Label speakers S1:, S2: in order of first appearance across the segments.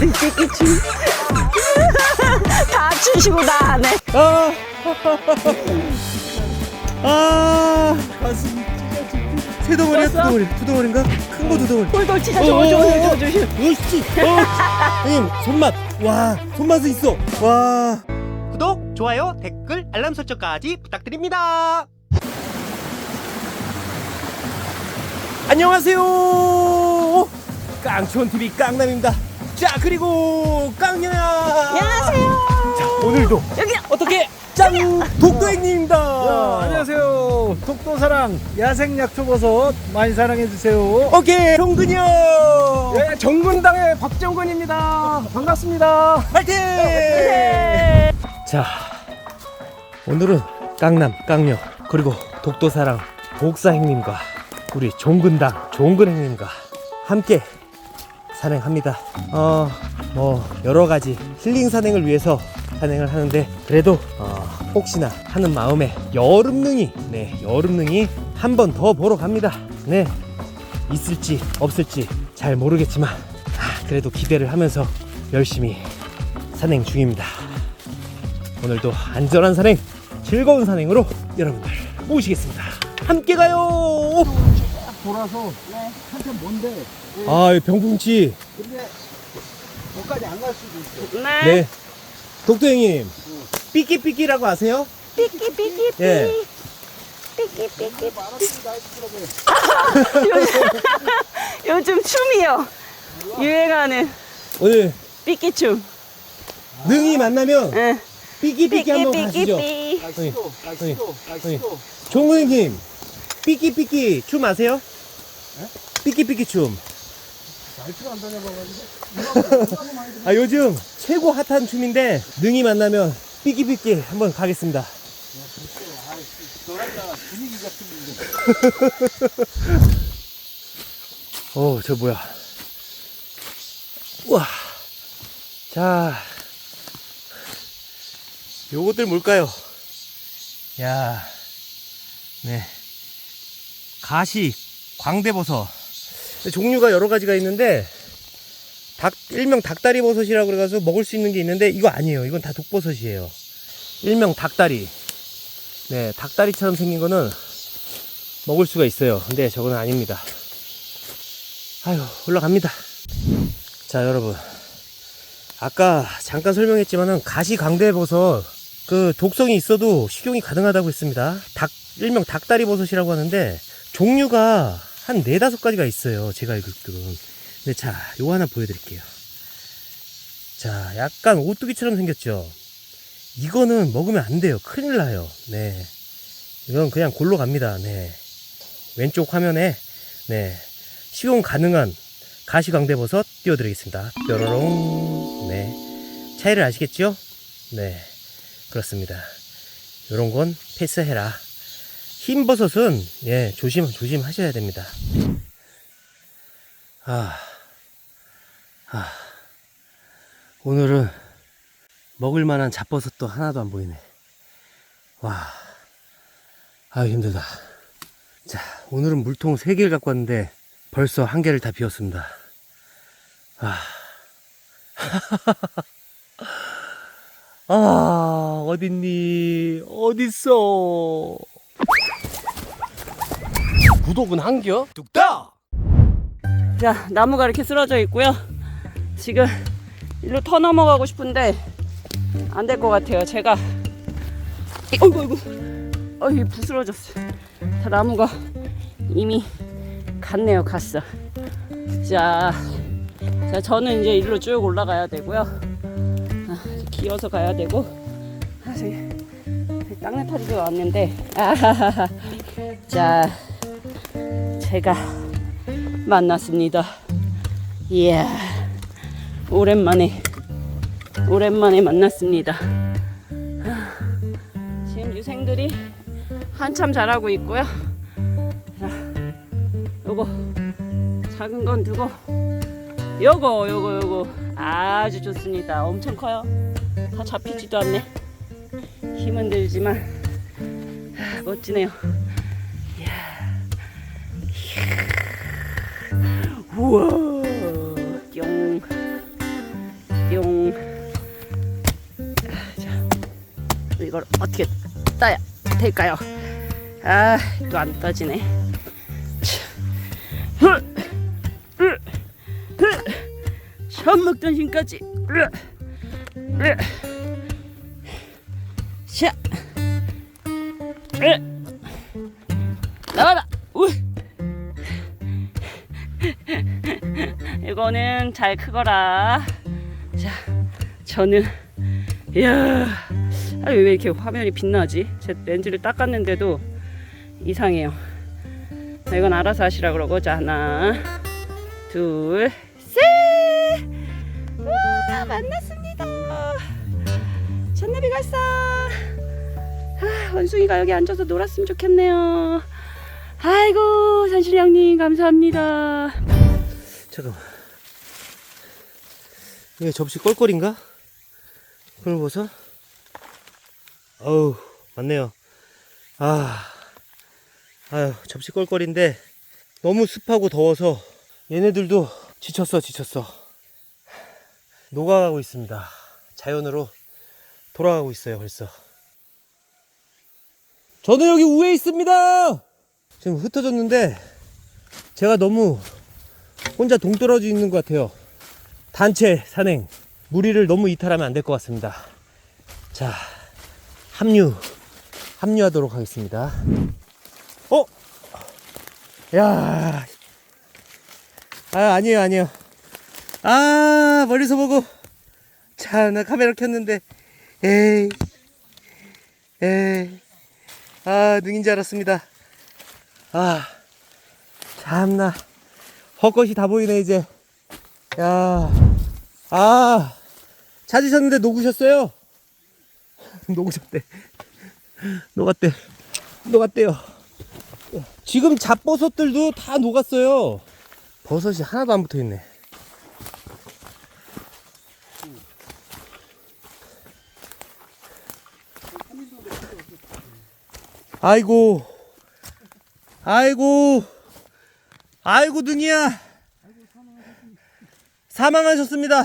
S1: 우리 삐끼춤. 다 추시고 나안 해.
S2: 아, 아, 가슴이 찢어지고. 세 덩어리야, 두? 덩어리, 두 덩어리인가? 큰 거 두 덩어리.
S1: 똘똘 치자.
S2: 어,
S1: 조심,
S2: 어,
S1: 조심,
S2: 어,
S1: 조심.
S2: 으쌰, 어, 형님 손맛, 와, 손맛은 있어, 와.
S3: 구독, 좋아요, 댓글, 알람 설정까지 부탁드립니다.
S2: 안녕하세요. 깡촌 TV 깡남입니다. 자, 그리고 깡녀야.
S1: 안녕하세요.
S2: 자, 오늘도
S1: 여기
S2: 어떻게 짱 독도행님입니다.
S4: 야, 안녕하세요. 독도 사랑 야생 약초버섯 많이 사랑해 주세요.
S2: 오케이, 정근이 형.
S4: 네, 정군당의 박정근입니다. 반갑습니다.
S2: 파이팅! 자, 오늘은 깡남, 깡녀, 그리고 독도 사랑 복사행님과 우리 종근당, 종근행님과 함께 산행합니다. 어, 뭐, 여러 가지 힐링 산행을 위해서 산행을 하는데, 그래도, 어, 혹시나 하는 마음에 여름능이, 네, 여름능이 한 번 더 보러 갑니다. 네, 있을지 없을지 잘 모르겠지만, 아, 그래도 기대를 하면서 열심히 산행 중입니다. 오늘도 안전한 산행, 즐거운 산행으로 여러분들 모시겠습니다. 함께 가요.
S4: 돌아서 한참 먼데
S2: 아, 이 병풍치.
S4: 근데 거기까지 안 갈 수도 있어.
S1: 네.
S2: 네. 독도형님, 삐끼삐끼라고 아세요?
S1: 삐끼, 삐끼, 삐.
S2: 예.
S1: 삐끼, 삐끼.
S4: 해주더라고요.
S1: 요즘, 춤이요. 유행하는
S2: 오늘
S1: 삐끼 춤.
S2: 능이 만나면
S1: 응.
S2: 삐끼 삐끼 한번 가시죠.
S1: 삐끼.
S4: 날씨도, 날씨도, 날씨도.
S2: 종근님, 삐끼삐끼 춤 아세요? 삐끼삐끼 춤.
S4: 날씨가 안 다녀봐가지고.
S2: 아, 요즘 최고 핫한 춤인데, 능이 만나면 삐끼삐끼 한번 가겠습니다.
S4: 분위기가 틀린데.
S2: 어, 저 뭐야. 우와. 자. 요것들 뭘까요? 야. 네. 가시, 광대버섯. 종류가 여러 가지가 있는데, 닭, 일명 닭다리 버섯이라고 그래가지고 먹을 수 있는 게 있는데, 이거 아니에요. 이건 다 독버섯이에요. 일명 닭다리. 네, 닭다리처럼 생긴 거는 먹을 수가 있어요. 근데 저거는 아닙니다. 아유, 올라갑니다. 자, 여러분. 아까 잠깐 설명했지만은 가시 광대버섯 그 독성이 있어도 식용이 가능하다고 했습니다. 닭, 일명 닭다리 버섯이라고 하는데 종류가 한 네다섯 가지가 있어요. 제가 알고 있기로는. 근데 자, 요거 하나 보여드릴게요. 자, 약간 오뚜기처럼 생겼죠? 이거는 먹으면 안 돼요. 큰일 나요. 네. 이건 그냥 골로 갑니다. 네. 왼쪽 화면에, 네. 식용 가능한 가시광대버섯 띄워드리겠습니다. 뾰로롱. 네. 차이를 아시겠죠? 네. 그렇습니다. 요런 건 패스해라. 흰 버섯은, 예, 조심, 조심 하셔야 됩니다. 아, 아. 오늘은 먹을 만한 잡버섯도 하나도 안 보이네. 와. 아, 힘들다. 자, 오늘은 물통 3개를 갖고 왔는데 벌써 한 개를 다 비웠습니다. 아. 아, 어딨니? 어딨어? 구독은 한겨?
S3: 뚝딱!
S1: 자, 나무가 이렇게 쓰러져 있고요. 지금 일로 터 넘어가고 싶은데 안 될 것 같아요. 제가 어이구 어이구 어이 부스러졌어. 자, 나무가 이미 갔네요. 갔어. 자, 자 저는 이제 일로 쭉 올라가야 되고요. 아, 기어서 가야 되고 아, 저기 땅내 파리도 왔는데 아하하하. 자, 제가 만났습니다. 이야, 오랜만에, 오랜만에 만났습니다. 아, 지금 유생들이 한참 자라고 있고요. 자, 요거, 작은 건 두고, 요거, 요거, 요거, 아주 좋습니다. 엄청 커요. 다 잡히지도 않네. 힘은 들지만, 아, 멋지네요. 우와 뿅 용. 자, 이걸 어떻게 따야 될까요? 아, 또 안 떠지네. 처음 먹던 힘까지. 자, 이거는 잘 크거라. 자, 저는 이야, 아, 왜 이렇게 화면이 빛나지? 제 렌즈를 닦았는데도 이상해요. 자, 이건 알아서 하시라 그러고 자 하나, 둘, 셋. 와 만났습니다. 잔나비 갈사. 아, 원숭이가 여기 앉아서 놀았으면 좋겠네요. 아이고 산신령님 감사합니다.
S2: 잠깐만. 이게 접시 꼴꼴인가? 꿀버섯? 어우, 맞네요. 아, 아유, 접시 꼴꼴인데 너무 습하고 더워서 얘네들도 지쳤어, 지쳤어. 녹아가고 있습니다. 자연으로 돌아가고 있어요, 벌써. 저는 여기 우에 있습니다! 지금 흩어졌는데 제가 너무 혼자 동떨어져 있는 것 같아요. 단체 산행. 무리를 너무 이탈하면 안 될 것 같습니다. 자, 합류. 합류하도록 하겠습니다. 어? 야. 아, 아니에요, 아니에요. 아, 멀리서 보고. 자, 나 카메라 켰는데. 에이. 에이. 아, 능인 줄 알았습니다. 아, 참나. 헛것이 다 보이네 이제 야, 아 찾으셨는데 녹으셨어요? 녹으셨대. 녹았대. 녹았대요. 지금 잡버섯들도 다 녹았어요. 버섯이 하나도 안 붙어 있네. 아이고. 아이고. 아이고 등이야 사망하셨습니다.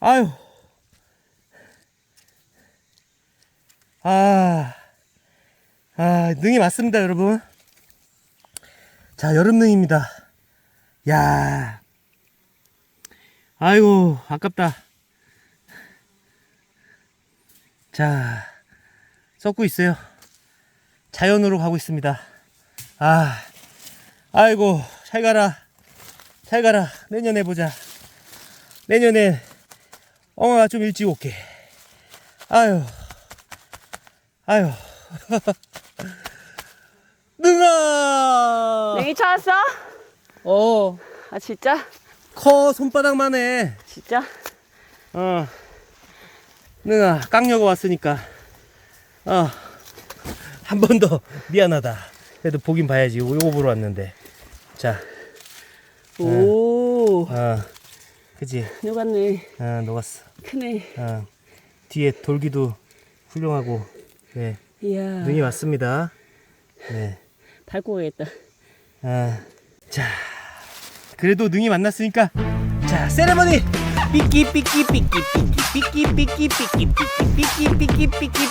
S2: 아유 아, 아 능이 맞습니다 여러분. 자 여름 능입니다. 야. 아이고 아깝다. 자 썩고 있어요. 자연으로 가고 있습니다. 아 아이고 잘 가라 잘 가라. 내년에 보자. 내년에 엉아가 좀 일찍 올게. 아유. 아유. 능아!
S1: 냉이 찾았어?
S2: 어커
S1: 아 진짜?
S2: 손바닥만 해.
S1: 진짜?
S2: 어. 능아 깡녀가 왔으니까. 어. 한 번 더. 미안하다. 그래도 보긴 봐야지. 요거 보러 왔는데. 자
S1: 오,
S2: 아, 그지?
S1: 녹았네.
S2: 아, 녹았어.
S1: 크네.
S2: 아, 뒤에 돌기도 훌륭하고, 네,
S1: 이야.
S2: 눈이 왔습니다. 네,
S1: 밟고 가겠다.
S2: 아, 자, 그래도 능이 만났으니까, 자, 세레머니! 삐끼, 삐끼, 삐끼, 삐끼, 삐끼, 삐끼, 삐끼, 삐끼, 삐끼, 삐끼, 삐끼,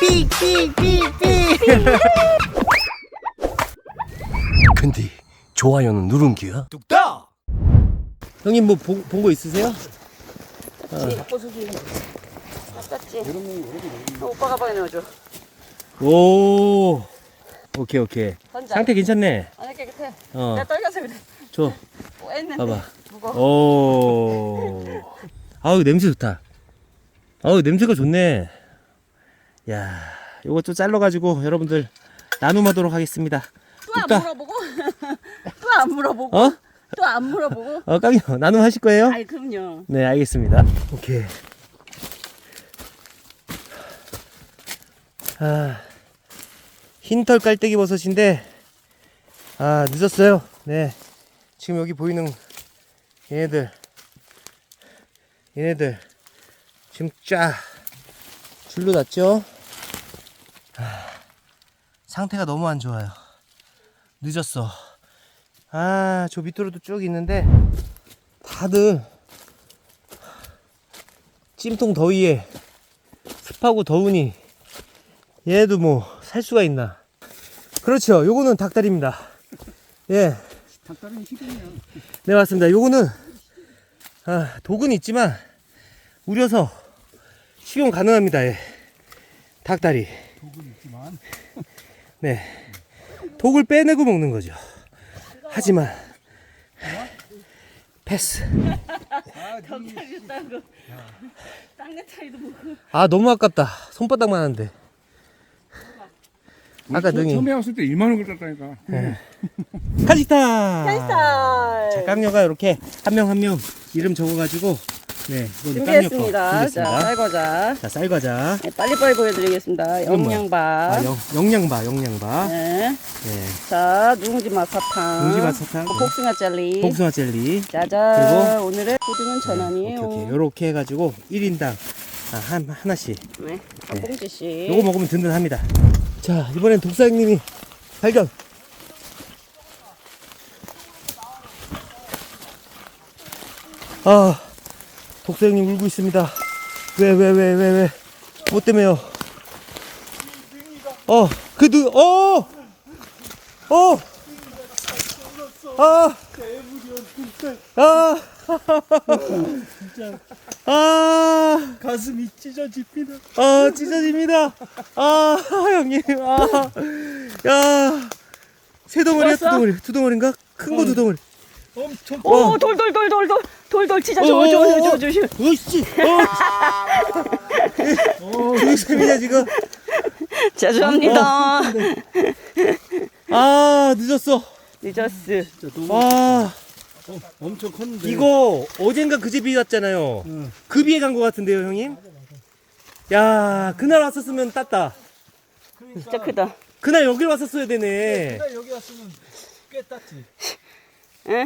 S2: 삐끼, 삐끼, 삐끼.
S5: 근데 좋아요는 누른 기야?
S3: 뚝딱!
S2: 형님 뭐 본 거 있으세요?
S1: 땄지. 어, 오빠 가 방에 넣어줘.
S2: 오, 오케이, 오케이.
S1: 혼자.
S2: 상태 괜찮네.
S1: 안에 깨끗해.
S2: 어,
S1: 내가 떨려서 그래.
S2: 줘.
S1: 뭐 했는데.
S2: 봐봐.
S1: 무거워.
S2: 오. 아우 냄새 좋다. 아우 냄새가 좋네. 야, 요거 좀 잘라가지고 여러분들 나눔하도록 하겠습니다.
S1: 또 안. 물어보고? 또 안 물어보고?
S2: 어?
S1: 또 안 물어보고?
S2: 어, 깡요 나눔하실 거예요?
S1: 아이 그럼요.
S2: 네, 알겠습니다. 오케이. 아, 흰털 깔때기 버섯인데, 아, 늦었어요. 네. 지금 여기 보이는 얘네들, 얘네들, 지금 쫙 줄로 났죠? 아, 상태가 너무 안 좋아요. 늦었어. 아, 저 밑으로도 쭉 있는데, 다들 찜통 더위에 습하고 더우니 얘도 뭐 살 수가 있나 그렇죠 요거는 닭다리입니다 예
S4: 닭다리는 희귀냐.
S2: 네 맞습니다. 요거는 아, 독은 있지만 우려서 식용 가능합니다. 예. 닭다리.
S4: 독은 있지만.
S2: 네. 독을 빼내고 먹는 거죠. 하지만 패스.
S4: 아,
S1: 딴거 차이도 먹고
S2: 아 너무 아깝다. 손바닥만 하는데. 아까 능이
S6: 처음에 왔을 때 2만 원 그랬다니까.
S2: 칼리타. 자, 깡녀가 이렇게 한 명 한 명 이름 적어가지고 네
S1: 준비했습니다 자
S2: 준비했습니다.
S1: 쌀과자
S2: 자 쌀과자.
S1: 네, 빨리빨리 보여드리겠습니다
S2: 이건 뭐야?
S1: 영양밥
S2: 아, 영, 영양바 영양바.
S1: 네.
S2: 네.
S1: 자 누룽지 맛 사탕
S2: 누룽지 맛 사탕.
S1: 어, 복숭아 젤리
S2: 복숭아 젤리.
S1: 짜잔 오늘의 푸드는 전환이에요
S2: 오케이, 오케이. 요렇게 해가지고 1인당 아, 한, 하나씩.
S1: 네, 한 봉지씩
S2: 요거 먹으면 든든합니다. 자, 이번엔 독사님이 발견. 아, 독사형님 울고 있습니다. 왜, 왜, 왜, 왜, 왜. 뭐 때문에요? 어, 그 누, 어! 어! 아! 아! 아!
S4: 가슴이 찢어집니다.
S2: 아 찢어집니다. 아 형님. 아, 야, 세 덩어리야 두? 덩어리. 두 덩어리인가? 큰 거 두 덩어리.
S4: 엄청
S1: 오 돌돌돌 돌돌 돌돌 치자
S2: 어,
S1: 조심
S2: 어, 어. 어. 조심이냐 지금.
S1: 죄송합니다
S2: 아 늦었어.
S1: 늦었어
S2: 아
S4: 엄청 컸는데.
S2: 이거 어젠가 그제 비 왔잖아요.
S4: 응.
S2: 그 비에 간거 같은데요 형님? 야 그날 왔었으면 땄다.
S1: 진짜 크다
S2: 그날 여길 왔었어야 되네.
S4: 내가 여기 왔으면 꽤 땄지.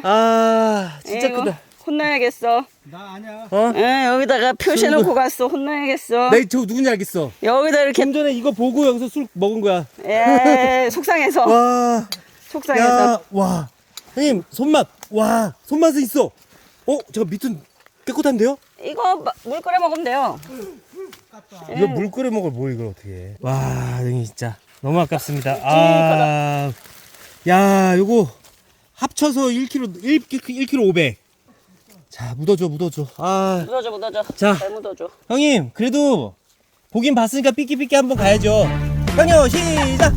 S2: 아 진짜
S1: 에이구,
S2: 크다.
S1: 혼나야겠어
S4: 나 아니야.
S2: 어?
S1: 에, 여기다가 표시해놓고 갔어 혼나야겠어
S2: 나저 누군지 알겠어.
S1: 여기다 이렇게
S2: 좀 전에 이거 보고 여기서 술 먹은 거야.
S1: 에 속상해서
S2: 와,
S1: 속상해서
S2: 야, 와. 형님, 손맛. 와, 손맛은 있어. 어, 제가 밑은 깨끗한데요?
S1: 이거 마- 물 끓여 먹으면 돼요
S2: 이거 물 끓여 먹을 뭘 이걸 어떻게 해. 와, 형님 진짜 너무 아깝습니다. 아, 야, 요거 합쳐서 1kg, 1, 1kg 500. 자 묻어줘 묻어줘. 아.
S1: 묻어줘 묻어줘.
S2: 자.
S1: 잘 묻어줘.
S2: 형님 그래도 보긴 봤으니까 삐끼삐끼 한번 가야죠. 형님 시작.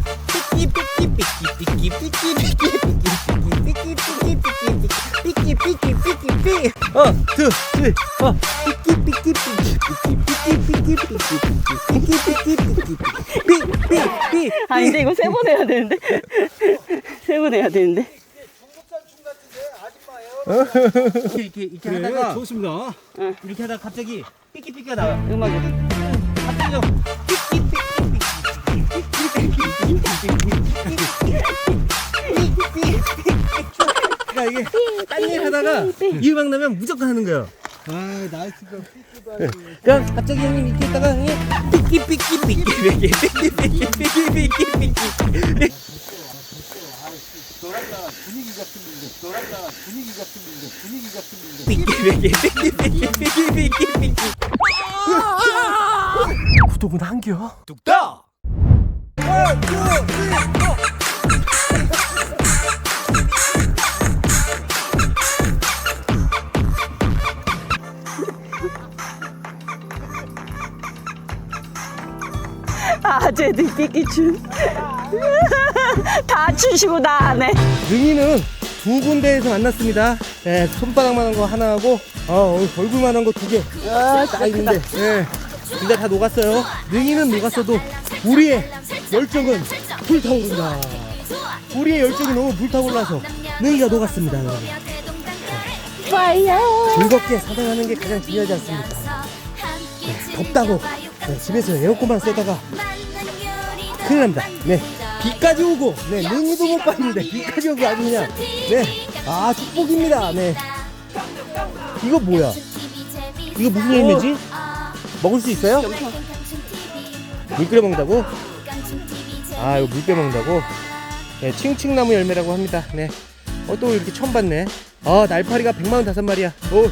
S1: 아 이제 이거 세 번 해야 되는데? 세 번 해야 되는데?
S2: 이렇게, 이렇게, 이렇게
S4: 그래,
S2: 하다가,
S4: 좋습니다.
S2: 이렇게 하다가 갑자기 삐끼삐끼가 나와.
S1: 음악이
S2: 갑자기 삐끼, 그러니까 이게 딴일 하다가 이 음악 나면 무조건 하는 거예요.
S4: 아, 나이스가 아니고.
S2: 그냥 갑자기 형님 이렇게 있다가 형님 삐끼 삐끼 삐끼 삐끼 삐끼 삐끼 삐끼 삐끼 삐끼
S4: 너랑나 분위기 같은 건데. 너랑나 분위기 같은 건데. 분위기 같은 건데.
S2: 삐끼 삐끼 삐끼 삐끼 삐끼 삐끼 구독은 한겨
S5: 뚝딱!
S1: 아 쟤들 삐끼춤 다 추시고 나 안해
S2: 능이는 두 군데에서 만났습니다. 예, 손바닥만한 거 하나 하고 어, 얼굴만한 거 두 개. 아다 있는데. 예, 둘다다 녹았어요. 능이는 녹았어도 우리의 열정은 불타오른다. 우리의 열정이 너무 불타올라서 능이가 녹았습니다. 여러분 즐겁게 사랑하는 게 가장 중요하지 않습니까? 네, 덥다고 네, 집에서 에어컨만 쐬다가 큰일 납니다. 네 비까지 오고. 네 능이도 못 봤는데 비까지 오고 아주 그냥. 네아 축복입니다. 네. 이거 뭐야? 이거 무슨 열매지? 먹을 수 있어요? 물 끓여 먹는다고? 아 이거 물 끓여 먹는다고? 네 칭칭나무 열매라고 합니다. 네어또 이렇게 처음 봤네. 아 날파리가 100만 원 다섯 마리야. 오